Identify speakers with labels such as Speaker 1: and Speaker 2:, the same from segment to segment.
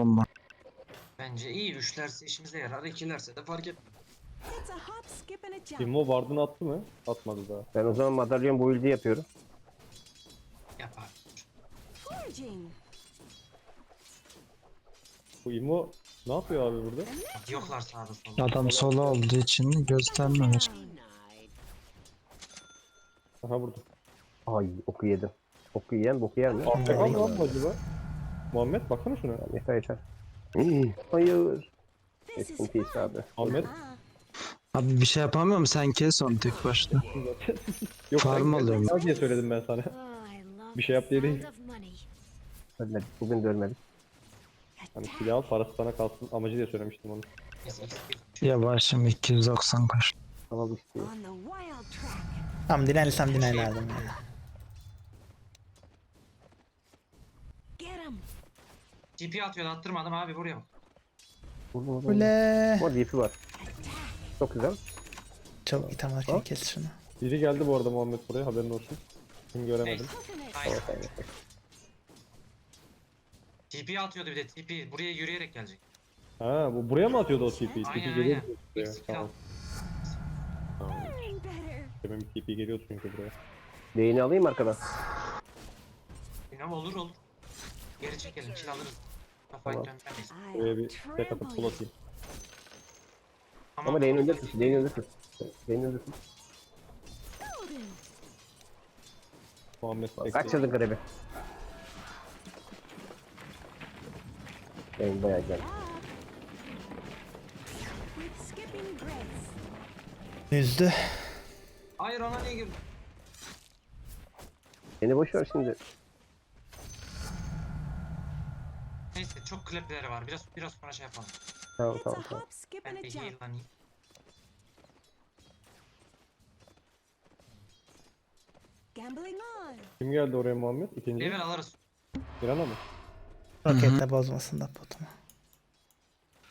Speaker 1: bomba.
Speaker 2: Bence iyi. Üçlerse işimize yarar. ikilerse de fark etmez.
Speaker 3: Immo Vardın attı mı? Atmadı daha.
Speaker 4: Ben o zaman madalyon build'i yapıyorum.
Speaker 2: Yapar.
Speaker 3: Bu Immo ne yapıyor abi burada?
Speaker 2: Yoklar sağda solda.
Speaker 1: Adam solo olduğu için göstermiyor.
Speaker 3: Aha burada.
Speaker 4: Ay oku yedim. Oku yiyen boku yer mi?
Speaker 3: Altta kaldı lan bu acaba? Muhammed baksana şuna.
Speaker 4: Yeter yeter. Hayır.
Speaker 5: This is
Speaker 4: Rest in peace abi.
Speaker 3: Ahmet.
Speaker 5: Ah,
Speaker 1: Abi bir şey yapamıyorum sen kes onu tek başına.
Speaker 3: Yok
Speaker 1: Farm alıyorum.
Speaker 3: Sen diye söyledim ben sana. Bir şey yap diye değil.
Speaker 4: Ölmedik. Bugün de ölmedik.
Speaker 3: Hani silah al parası sana kalsın amacı diye söylemiştim onu.
Speaker 2: Neyse, X1.
Speaker 1: Yavaşım 290 koş.
Speaker 4: Tamam istiyor.
Speaker 6: Tamam dinersem dinerlerdim ya.
Speaker 5: Get him.
Speaker 2: TP atıyordu attırmadım abi buraya bak.
Speaker 4: Vurdum vurdum.
Speaker 6: Ule.
Speaker 4: Ama DP var. Çok güzel.
Speaker 6: Çabuk git ama
Speaker 4: Hop.
Speaker 6: kes şunu.
Speaker 3: Biri geldi bu arada Muhammed buraya haberin olsun. Şimdi göremedim.
Speaker 2: Nice.
Speaker 4: Evet, evet.
Speaker 2: TP atıyordu bir de TP. Buraya yürüyerek gelecek.
Speaker 3: Ha bu buraya mı atıyordu o TP? TP
Speaker 2: Aynen
Speaker 3: geliyor
Speaker 2: aynen.
Speaker 3: buraya.
Speaker 2: X2
Speaker 3: Tamam. tamam. Bir TP geliyordu çünkü buraya.
Speaker 4: Değini alayım arkadan.
Speaker 2: Bilmem olur olur. Geri çekelim kill alırız. Kafayı
Speaker 4: Tamam.
Speaker 2: dönmemeyiz.
Speaker 3: Buraya bir tek atıp
Speaker 5: trample
Speaker 3: pull
Speaker 5: you.
Speaker 3: atayım.
Speaker 4: Ama değini önde tut. Değini önde tut. Değini önde tut.
Speaker 5: Golden.
Speaker 3: Muhammed bekliyor.
Speaker 4: Kaçırdın grebi. Değin bayağı geldi.
Speaker 6: Yüzdü.
Speaker 2: Hayır ona niye girdin?
Speaker 4: Beni boş ver şimdi.
Speaker 2: Çok klepleri var. Biraz biraz sonra şey yapalım.
Speaker 4: Tamam
Speaker 5: It's a
Speaker 4: tamam tamam.
Speaker 5: hop, skip,
Speaker 2: Ben
Speaker 5: and a
Speaker 2: bir
Speaker 5: jump.
Speaker 2: heal'lanayım.
Speaker 5: Gambling on.
Speaker 3: Kim geldi oraya Muhammed? İkinci.
Speaker 2: Level alırız.
Speaker 3: Mirana mı?
Speaker 6: Roketle bozmasın da potumu.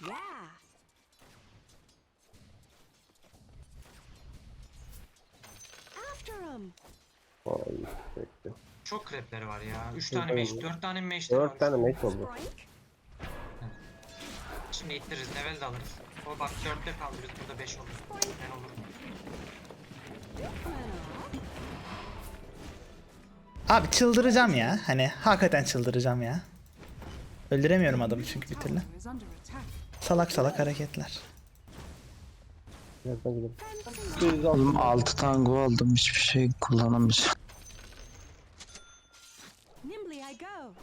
Speaker 5: Yeah. After him.
Speaker 4: Ay, bekle.
Speaker 2: Çok krepleri var ya. 3
Speaker 3: Yok,
Speaker 2: tane meş,
Speaker 3: hayır.
Speaker 2: 4 tane meşleri var.
Speaker 4: Dört tane meç oldu.
Speaker 5: Strike.
Speaker 2: Şimdi ittiririz, level de alırız. O bak 4'te kaldı, biz burada 5 olur. Ben olurum.
Speaker 6: Abi çıldıracağım ya. Hani hakikaten çıldıracağım ya. Öldüremiyorum adamı çünkü bir türlü. Salak salak hareketler.
Speaker 1: Oğlum 6 tango aldım hiçbir şey kullanamayacağım.
Speaker 5: Nimbly I go.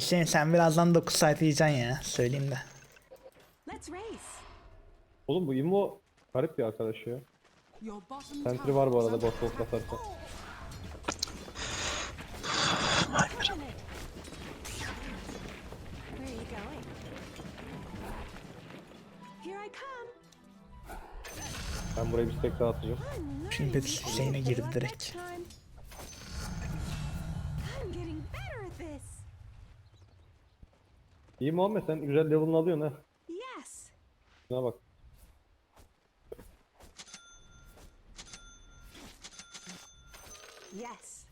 Speaker 6: Hüseyin sen birazdan 9 saat yiyeceksin ya. Söyleyeyim de.
Speaker 3: Oğlum bu Immo garip bir arkadaş ya. Sentry var bu arada bot bot
Speaker 5: come.
Speaker 3: Ben buraya bir stack daha atacağım.
Speaker 5: I'm
Speaker 6: Şimdi Hüseyin'e girdi direkt.
Speaker 3: İyi Muhammed sen güzel level'ını alıyorsun ha.
Speaker 5: Yes.
Speaker 3: Şuna bak.
Speaker 5: Yes.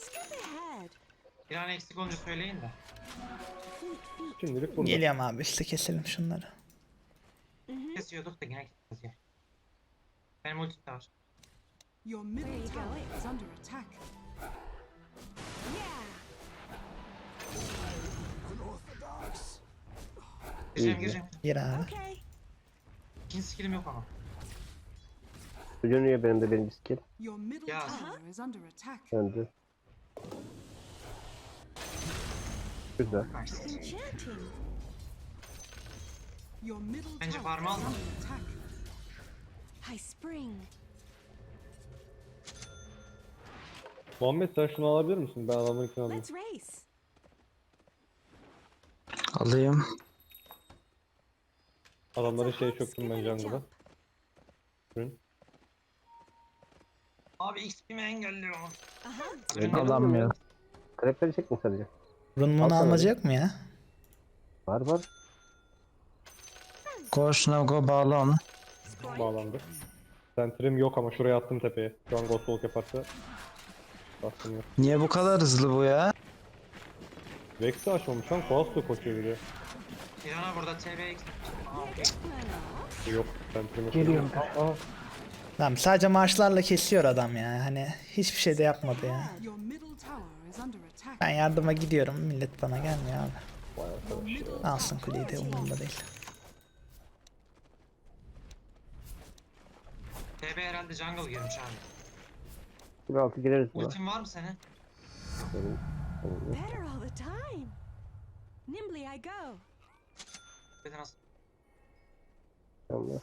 Speaker 5: Skip ahead.
Speaker 2: Bir an eksik olunca söyleyin de.
Speaker 3: Şimdilik burada.
Speaker 6: Geliyorum abi işte keselim şunları.
Speaker 2: Kesiyorduk da yine keseceğiz ya. Benim ultim de var.
Speaker 7: Your middle tower is under attack.
Speaker 2: Gireceğim gireceğim.
Speaker 6: Gir abi.
Speaker 5: Okay.
Speaker 2: İkinci skillim yok ama.
Speaker 4: Dönüyor benim de benim skill.
Speaker 7: Your middle
Speaker 2: Yeah.
Speaker 7: tower is under attack.
Speaker 4: Döndü. Güzel.
Speaker 2: Nice.
Speaker 5: Enchanting.
Speaker 7: Your middle
Speaker 2: Bence
Speaker 7: tower
Speaker 2: farmı
Speaker 7: is
Speaker 2: alma.
Speaker 7: under attack.
Speaker 5: High spring.
Speaker 3: Muhammed sen şunu alabilir misin? Ben adamın için alayım.
Speaker 5: Let's race.
Speaker 1: Alayım.
Speaker 3: Adamların
Speaker 5: It's a
Speaker 3: şeyi
Speaker 5: hop,
Speaker 3: çöktüm ben jungle'da. Ürün.
Speaker 2: Abi XP'mi engelliyor. Yok.
Speaker 1: Alamıyor.
Speaker 4: Krepleri çekme sadece.
Speaker 6: Runmun
Speaker 4: Al sana
Speaker 6: yok mu ya?
Speaker 4: Var var.
Speaker 1: Koş Nago bağla onu.
Speaker 3: Bağlandı. Sentry'm yok ama şuraya attım tepeye. Şu an Ghost Walk yaparsa. Baktım yok.
Speaker 1: Niye bu kadar hızlı bu ya?
Speaker 3: Vex'i açmamış lan. Koas da koşuyor bir de.
Speaker 2: İnan'a burada TBX.
Speaker 3: Yok. Sentry'mi
Speaker 4: Geliyorum. Aa,
Speaker 6: Tamam sadece marşlarla kesiyor adam ya. Hani hiçbir şey de yapmadı ya. Ben yardıma gidiyorum. Millet bana gelmiyor abi.
Speaker 3: Vay arkadaş ya.
Speaker 6: Alsın kuleyi de umurumda değil.
Speaker 2: TB herhalde jungle girmiş abi.
Speaker 4: bir altı gireriz buna.
Speaker 2: Ultin var mı senin?
Speaker 4: Benim- benim yok.
Speaker 5: Better all the time. Nimbly I go.
Speaker 2: Dedi nasıl?
Speaker 4: Tamam.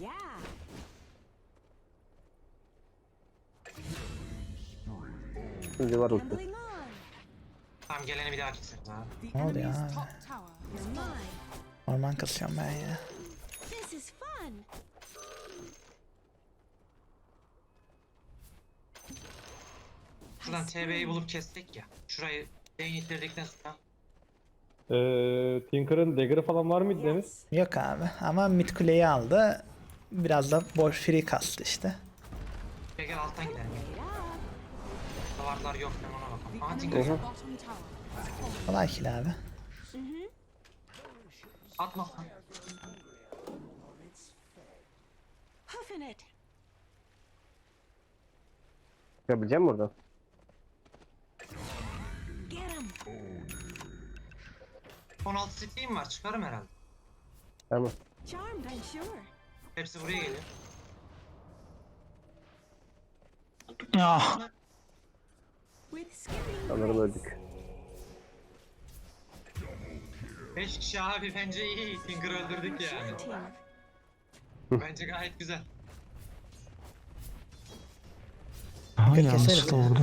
Speaker 5: Yeah.
Speaker 4: Şimdi var ulti.
Speaker 2: Tamam geleni bir daha keseriz abi.
Speaker 6: Ne oldu ya? Orman kasıyorum ben ya.
Speaker 5: This is fun.
Speaker 2: Şuradan TB'yi bulup kestik ya. Şurayı değin ittirdikten sonra.
Speaker 3: Ee, Tinker'ın dagger'ı falan var mıydı Deniz?
Speaker 6: Yok abi ama mid kuleyi aldı. Biraz da boş free kastı işte.
Speaker 2: Gel gel alttan gidelim. Duvarlar yok ben ona bakalım. Aha Tinker.
Speaker 7: fallen.
Speaker 6: Kolay kill abi.
Speaker 2: Atma lan.
Speaker 5: Hoofing it.
Speaker 4: Çıkabileceğim mi buradan?
Speaker 5: Get him.
Speaker 2: 16 stick'liğim var çıkarım herhalde.
Speaker 4: Tamam.
Speaker 5: Charmed, I'm sure.
Speaker 2: Hepsi buraya geliyor.
Speaker 1: Ya.
Speaker 5: With skipping
Speaker 4: Sanırım öldük.
Speaker 2: 5 kişi abi bence iyi. Tinker'ı öldürdük yani. Bence gayet güzel.
Speaker 1: Aha,
Speaker 6: Keseriz.
Speaker 1: yanlışlıkla vurdu.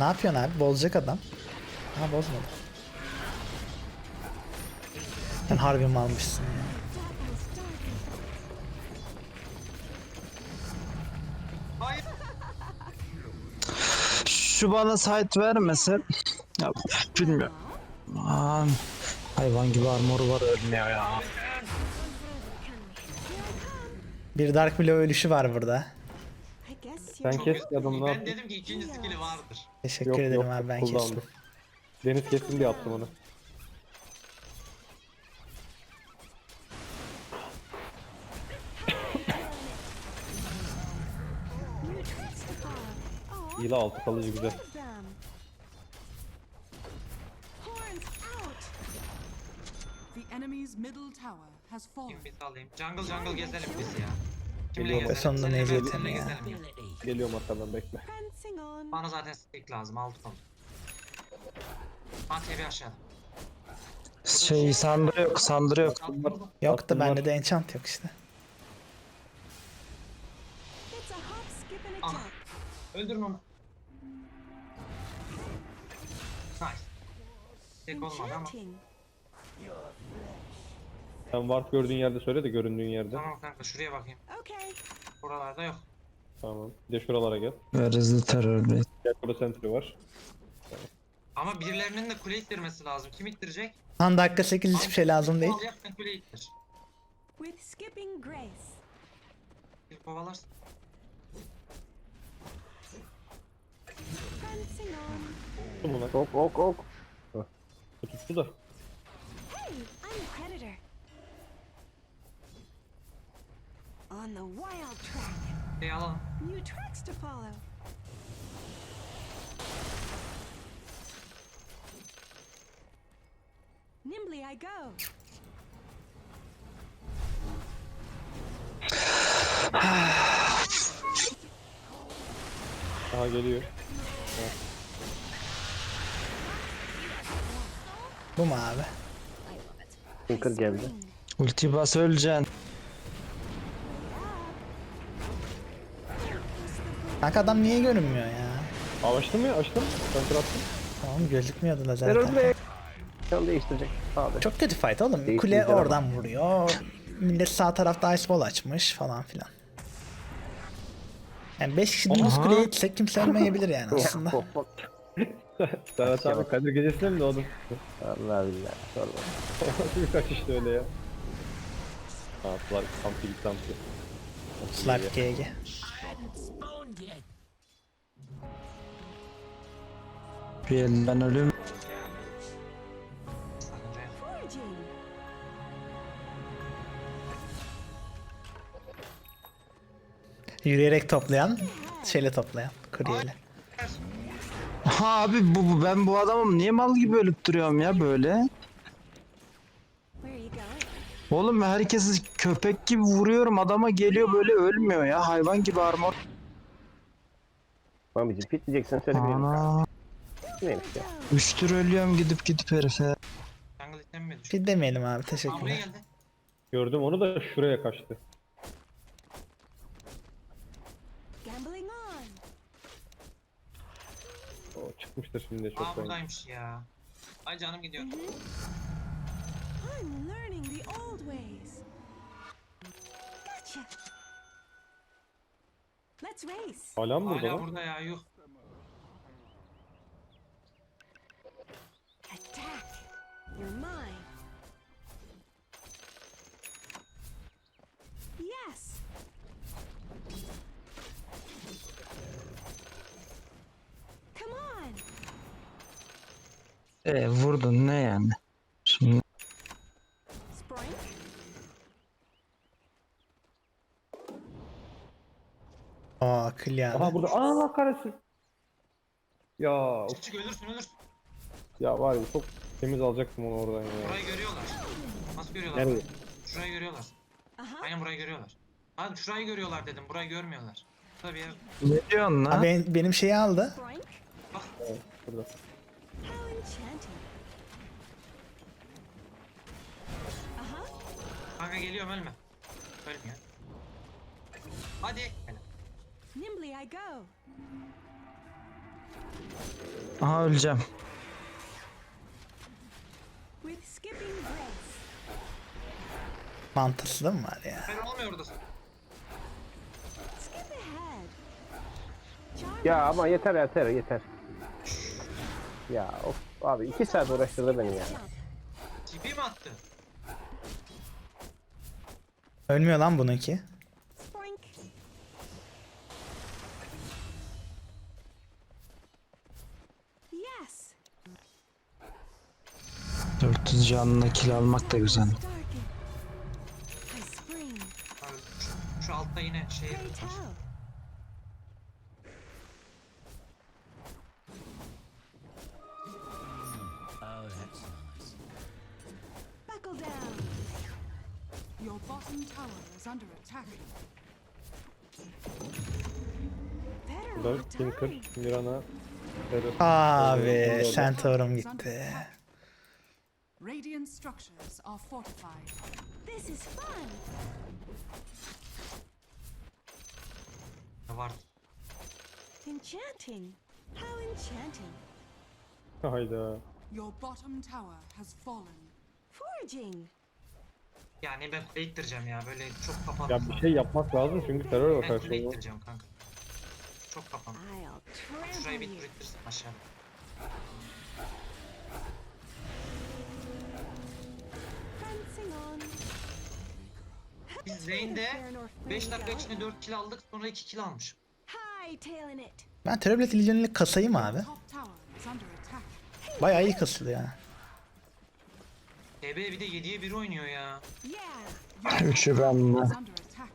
Speaker 6: Ne yapıyorsun abi? Bozacak adam. Ha bozmadı. Sen harbi mi almışsın ya?
Speaker 1: Şu bana site vermese. Ya bilmiyorum. Aman. Hayvan gibi armoru var ölmüyor ya.
Speaker 6: Bir Dark Blow ölüşü var burada.
Speaker 5: You're
Speaker 3: kes
Speaker 2: Çok-
Speaker 3: ya adamı ne
Speaker 2: Ben
Speaker 3: yaptın?
Speaker 2: dedim ki ikinci skill'i vardır.
Speaker 6: Teşekkür
Speaker 3: Yok
Speaker 6: ederim
Speaker 3: yok.
Speaker 6: abi ben
Speaker 3: cooldown'du.
Speaker 6: kestim.
Speaker 3: Deniz kessin diye attım onu.
Speaker 7: Tower has fallen.
Speaker 2: Kim biz alayım. Jungle jungle gezelim biz ya. Kimle
Speaker 3: Geliyorum.
Speaker 2: gezelim?
Speaker 6: Sonunda
Speaker 2: Seninle
Speaker 6: Nevzat'ın
Speaker 2: seninle
Speaker 6: ya.
Speaker 2: gezelim ya.
Speaker 3: Geliyorum arkadan bekle.
Speaker 2: Bana zaten stick lazım. Altı konu. Ha TV aşağıda.
Speaker 1: Şey sandırı yok sandırı yok.
Speaker 6: Yok da bende de enchant yok işte.
Speaker 2: Öldürün onu. Tek olmadı ama.
Speaker 3: Sen warp gördüğün yerde söyle de göründüğün yerde.
Speaker 2: Tamam kanka şuraya bakayım.
Speaker 5: Okay.
Speaker 2: Buralarda yok.
Speaker 3: Tamam. Bir de şuralara gel.
Speaker 1: Ver hızlı terör.
Speaker 3: Gel burada sentry var.
Speaker 2: Ama birilerinin de kule ittirmesi lazım. Kim ittirecek?
Speaker 6: Lan dakika 8 hiçbir şey lazım değil.
Speaker 2: Al yap sen kule ittir.
Speaker 5: With skipping grace.
Speaker 2: Bir kovalarsın.
Speaker 5: On.
Speaker 3: Lan?
Speaker 4: Ok ok ok.
Speaker 3: Tuttu da.
Speaker 5: Hey, I'm a predator. On the wild track.
Speaker 2: Şey alalım.
Speaker 5: New tracks to follow. Nimbly I go.
Speaker 3: Aha geliyor.
Speaker 6: Bu mu abi?
Speaker 4: Tinker geldi.
Speaker 1: Ulti bas öleceksin.
Speaker 6: Kanka adam niye görünmüyor ya?
Speaker 3: Aa, açtın mı ya? Açtım. Sentry attım.
Speaker 6: Tamam gözükmüyordu da
Speaker 4: Terör
Speaker 6: zaten.
Speaker 4: blade. Can değiştirecek. Abi.
Speaker 6: Çok kötü fight oğlum. Kule
Speaker 4: ama.
Speaker 6: oradan vuruyor. Millet sağ tarafta ice wall açmış falan filan. Yani 5 kişi dümdüz kuleye gitsek kimse ölmeyebilir yani aslında.
Speaker 3: Serhat abi Kadir gecesinde mi doğdun?
Speaker 4: Allah billah. Sorma.
Speaker 3: Bir kaç işte öyle ya. Saatlar kampi git kampi.
Speaker 6: Slap GG.
Speaker 1: Bir elinden ölüm.
Speaker 6: Yürüyerek toplayan, şeyle toplayan, kuryeyle.
Speaker 1: Ha abi bu, bu ben bu adamım niye mal gibi ölüp duruyorum ya böyle? Oğlum herkesi köpek gibi vuruyorum adama geliyor böyle ölmüyor ya hayvan gibi armor.
Speaker 4: Mami'cim fit diyeceksen söyle benim.
Speaker 1: Ana.
Speaker 4: Neymiş ya?
Speaker 1: Üçtür ölüyorum gidip gidip herife.
Speaker 2: Jungle item mi düştü?
Speaker 6: Bir demeyelim abi
Speaker 2: Aa buraya
Speaker 6: teşekkürler.
Speaker 2: geldi.
Speaker 3: Gördüm onu da şuraya kaçtı.
Speaker 5: Gambling on.
Speaker 3: O çıkmıştır şimdi
Speaker 2: Aa
Speaker 3: çok
Speaker 2: buradaymış ya. Ay canım gidiyor.
Speaker 5: I'm learning the old ways. Gotcha. Let's race.
Speaker 3: Hala mı burada
Speaker 2: Hala
Speaker 3: lan?
Speaker 2: burada ya yuh.
Speaker 5: Attack. You're mine. Yes. Come on.
Speaker 1: E vurdun ne yani? Şimdi.
Speaker 6: Aa ya.
Speaker 3: Aha burada. Aa Allah kahretsin. Ya
Speaker 2: Çık çık ölürsün ölürsün.
Speaker 3: ya var ya çok temiz alacaktım onu oradan ya.
Speaker 2: Burayı görüyorlar. Nasıl görüyorlar?
Speaker 3: Nerede?
Speaker 2: Şurayı görüyorlar.
Speaker 5: Aha.
Speaker 2: Aynen burayı görüyorlar. Hadi şurayı görüyorlar dedim. Burayı görmüyorlar. Tabii
Speaker 1: ne diyorsun lan?
Speaker 6: ben- benim şeyi aldı.
Speaker 3: Burada.
Speaker 2: Kanka geliyorum ölme. Ölmüyor. Hadi. Helal.
Speaker 5: Nimbly I go.
Speaker 1: Aha öleceğim.
Speaker 5: With skipping grace.
Speaker 6: Mantısı da mı var ya?
Speaker 2: Ben olmuyor oradasın.
Speaker 5: Skip ahead. Charm.
Speaker 4: Ya ama yeter yeter yeter. Ya of abi iki saat uğraştırdı beni ya.
Speaker 2: TP mi attı?
Speaker 6: Ölmüyor lan bununki.
Speaker 5: Sprink.
Speaker 1: 400 canına kill almak da güzel.
Speaker 2: Abi, şu, şu altta yine şey
Speaker 5: tell.
Speaker 3: Mirana, Terra.
Speaker 6: Abi
Speaker 7: Is under
Speaker 6: gitti.
Speaker 7: Radiant structures are fortified.
Speaker 5: This is fun.
Speaker 2: Var.
Speaker 5: Enchanting. How enchanting.
Speaker 3: Hayda.
Speaker 7: Your bottom tower has fallen.
Speaker 5: Foraging.
Speaker 2: Yani ben play ittireceğim ya böyle çok kapalı.
Speaker 3: Ya bir şey yapmak lazım çünkü terör var
Speaker 2: Ben
Speaker 3: karşımda.
Speaker 2: ittireceğim kanka. Çok kapalı. Şurayı bir ittirsin aşağıda. Biz Zane'de
Speaker 5: Fair nor
Speaker 2: 5
Speaker 5: free
Speaker 2: dakika içinde 4 kill aldık sonra 2 kill almış.
Speaker 6: Ben Terablet Legion'ını kasayım abi. Bayağı iyi kasılıyor ya.
Speaker 2: TB bir de 7'ye 1 oynuyor ya.
Speaker 5: Yeah.
Speaker 1: Üçü bende.
Speaker 7: Is under attack.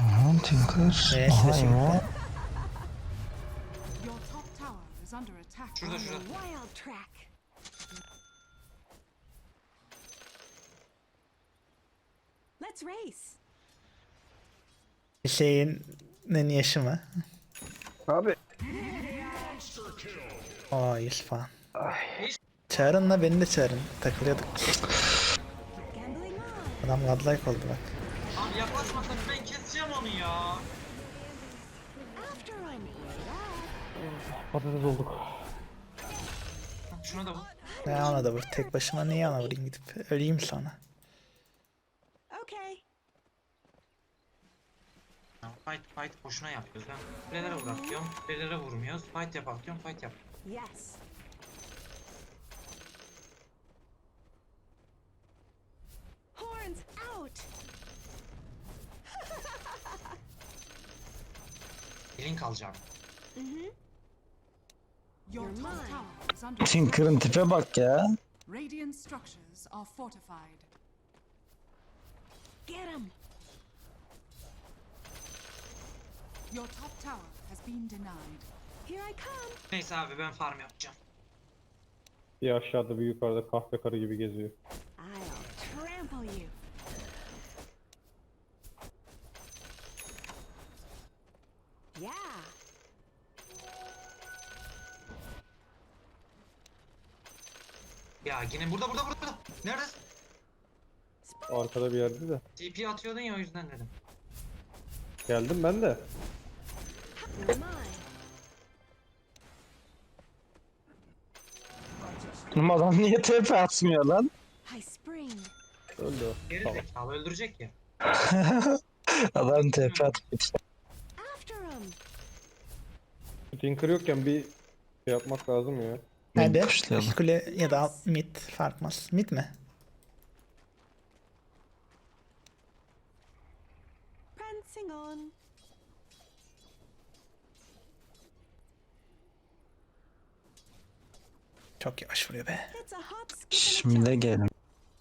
Speaker 1: Aha Tinker.
Speaker 6: Evet,
Speaker 1: Aha
Speaker 6: şimdi.
Speaker 1: ya.
Speaker 7: Your top tower is under attack.
Speaker 2: Şurada şurada.
Speaker 5: wild track. Let's race.
Speaker 6: Şeyinin yaşı mı?
Speaker 4: Abi
Speaker 6: Aa 100 falan. Çağırın la beni de çağırın. Takılıyorduk. Adam godlike oldu bak.
Speaker 2: Abi yaklaşmasak ben onu ya.
Speaker 5: After I'm back.
Speaker 3: Patates olduk.
Speaker 2: Şuna da vur.
Speaker 6: Ne ona da vur. Tek başıma niye ona vurayım gidip. Öleyim sonra.
Speaker 2: Fight fight boşuna yapıyoruz. Ben kulelere vur diyorum. Kulelere vurmuyoruz. Fight yap diyorum. Fight yap.
Speaker 5: Yes.
Speaker 2: Link alacağım.
Speaker 7: Your
Speaker 5: You're
Speaker 7: top
Speaker 5: mine.
Speaker 7: tower is under
Speaker 1: Tinker'ın tipe bak ya.
Speaker 7: Radiant structures are fortified.
Speaker 5: Get him.
Speaker 7: Your top tower has been denied.
Speaker 5: Here I come.
Speaker 2: Neyse abi ben farm yapacağım.
Speaker 3: Bir aşağıda bir yukarıda kahve karı gibi geziyor.
Speaker 5: I'll trample you. Yeah.
Speaker 2: Ya yine burada burada burada. Neredesin?
Speaker 3: Arkada bir yerde de.
Speaker 2: TP atıyordun ya o yüzden dedim.
Speaker 3: Geldim ben de.
Speaker 1: Oğlum adam niye TP atmıyor lan?
Speaker 5: I spring.
Speaker 3: Öldü o.
Speaker 2: Geri
Speaker 3: Tamam.
Speaker 2: zekalı öldürecek ya.
Speaker 1: Adam TP atmıyor.
Speaker 5: After him.
Speaker 3: Tinker yokken bir şey yapmak lazım ya.
Speaker 6: Hadi.
Speaker 1: Başlayalım.
Speaker 6: İki kule ya da alt- mid farkmaz. Mid mi?
Speaker 5: Prancing on.
Speaker 6: Çok yavaş vuruyor be.
Speaker 1: Şimdi gelin.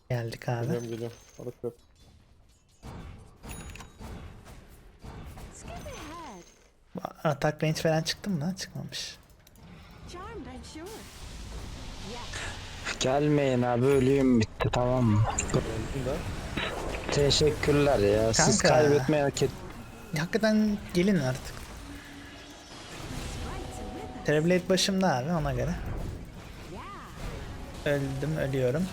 Speaker 6: Geldik abi.
Speaker 3: Geliyorum geliyorum. Balık yok.
Speaker 6: Atak range falan çıktı mı lan? Çıkmamış.
Speaker 1: Gelmeyin abi ölüyüm bitti tamam mı? Teşekkürler ya. Siz
Speaker 6: Kanka.
Speaker 1: kaybetmeyi hak et.
Speaker 6: Hakikaten gelin artık. Terblade başımda abi ona göre. Öldüm, ölüyorum.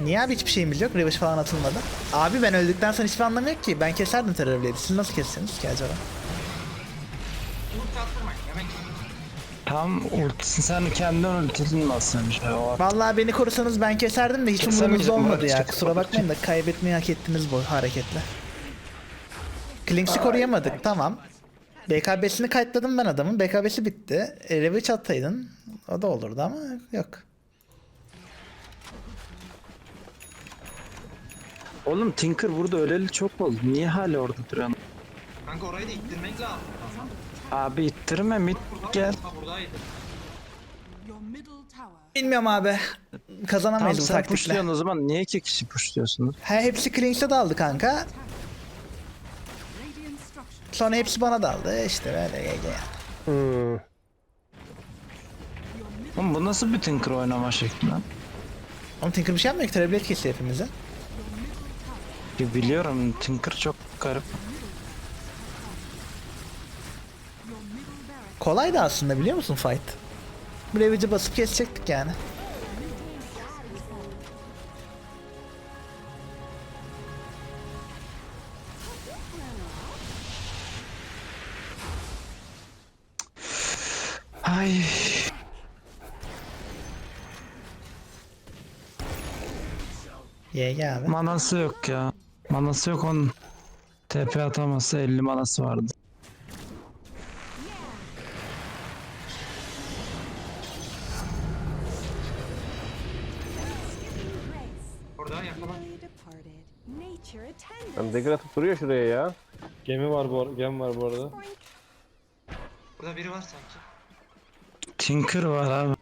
Speaker 6: Niye abi hiçbir şeyimiz yok? Revish falan atılmadı. Abi ben öldükten sonra hiçbir anlamı yok ki. Ben keserdim Terblade. Siz nasıl kessiniz ki acaba?
Speaker 1: Tam ultisin sen kendin ultidin mi aslında şey o
Speaker 6: Vallahi beni korusanız ben keserdim de hiç umurunuzda olmadı ya.
Speaker 1: Barış.
Speaker 6: Kusura bakmayın da kaybetmeyi hak ettiniz bu hareketle. Klings'i koruyamadık tamam. BKB'sini kayıtladım ben adamın. BKB'si bitti. E, Ravage ataydın. O da olurdu ama yok.
Speaker 1: Oğlum Tinker burada öleli çok oldu. Niye hala orada duruyorsun?
Speaker 2: Kanka orayı da ittirmek lazım.
Speaker 1: Abi ittirme mid gel.
Speaker 2: Ha buradaydı.
Speaker 7: Your middle tower
Speaker 6: Bilmiyorum abi.
Speaker 1: Tamam
Speaker 6: Kazanamayız bu
Speaker 1: sen
Speaker 6: taktikle.
Speaker 1: pushluyorsun o zaman niye iki kişi pushluyorsunuz?
Speaker 6: He, hepsi Klings'e daldı kanka.
Speaker 7: Radiant
Speaker 6: Sonra hepsi bana daldı. İşte böyle GG.
Speaker 4: Hmm.
Speaker 1: Oğlum bu nasıl bir Tinker oynama şekli lan?
Speaker 6: Oğlum Tinker bir şey yapmıyor ki. Terblade kesiyor hepimizi.
Speaker 1: Biliyorum Tinker çok garip.
Speaker 6: Kolaydı aslında biliyor musun fight? Ravage'e basıp kesecektik yani.
Speaker 1: Ay.
Speaker 6: GG abi.
Speaker 1: Manası yok ya. Manası yok onun. TP ataması 50 manası vardı.
Speaker 2: Burada yakala.
Speaker 4: Lan degre atıp duruyor şuraya ya.
Speaker 3: Gemi var bu gemi var bu arada.
Speaker 2: Burada biri var sanki.
Speaker 1: Tinker var abi.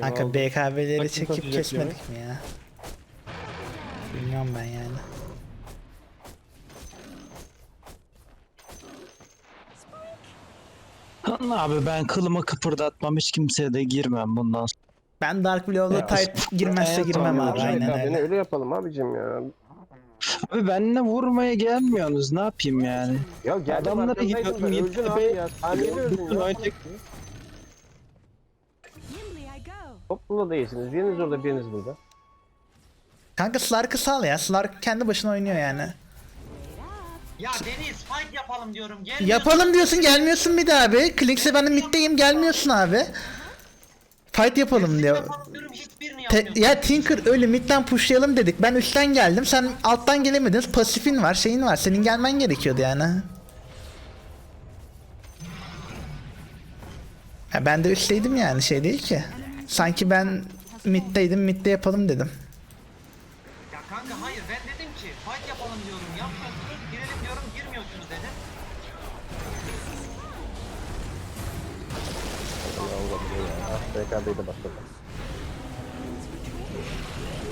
Speaker 6: Kanka
Speaker 3: aldım.
Speaker 6: BKB'leri
Speaker 3: Bakayım
Speaker 6: çekip
Speaker 3: kaçacak
Speaker 6: kesmedik mi ya? Bilmiyorum ben yani.
Speaker 1: Lan Abi ben kılımı kıpırdatmam hiç kimseye de girmem bundan sonra.
Speaker 6: Ben Dark Blow'la
Speaker 1: Ya,
Speaker 6: tight girmezse
Speaker 1: Evet,
Speaker 6: girmem abi aynen
Speaker 4: Ya beni
Speaker 6: öyle.
Speaker 4: öyle yapalım abicim ya.
Speaker 1: Abi benimle vurmaya gelmiyorsunuz ne yapayım yani?
Speaker 4: Ya geldim
Speaker 1: Adamlara gidiyorum,
Speaker 4: öldün abi
Speaker 1: tepe-
Speaker 4: ya. Saniyede öldün
Speaker 1: Bütün
Speaker 4: ya.
Speaker 5: Nimbly
Speaker 4: Topluluğda değilsiniz. Biriniz orada biriniz burada.
Speaker 6: Kanka Slark'ı sal ya. Slark kendi başına oynuyor yani.
Speaker 2: Ya Deniz fight yapalım diyorum. Gel.
Speaker 6: Yapalım diyorsun gelmiyorsun bir de abi. Klinkse ben de middeyim gelmiyorsun abi. Fight yapalım diyor.
Speaker 2: Yapalım diyorum hiçbirini
Speaker 6: Te-
Speaker 2: yapmıyorsun.
Speaker 6: ya Tinker öyle midden pushlayalım dedik. Ben üstten geldim. Sen alttan gelemedin. Pasifin var, şeyin var. Senin gelmen gerekiyordu yani. Ya ben de üstteydim yani şey değil ki. Sanki ben middeydim midde yapalım dedim.
Speaker 2: Ya kanka hayır ben dedim ki fight yapalım diyorum yapmıyorsunuz girelim diyorum girmiyorsunuz dedim.
Speaker 4: TKB'de başladı.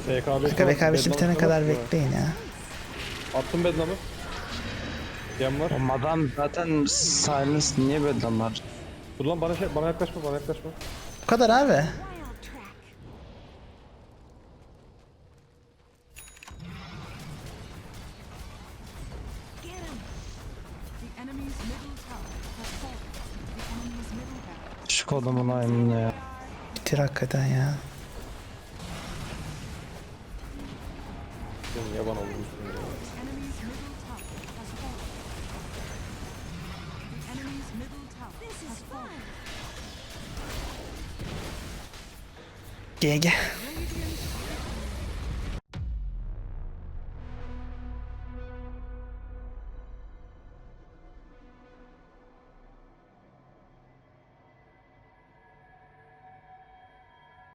Speaker 3: TKB.
Speaker 7: Kanka rekabetçi bitene kadar bekleyin ya.
Speaker 3: Attım bedlamı. Yem var.
Speaker 1: Oğlum adam zaten silence niye bedlam var?
Speaker 3: Dur lan bana şey, bana yaklaşma bana yaklaşma.
Speaker 7: Bu kadar abi.
Speaker 1: Şu kodumun aynını ya.
Speaker 7: Bitir hakikaten ya.
Speaker 5: Tower has fallen.
Speaker 7: GG.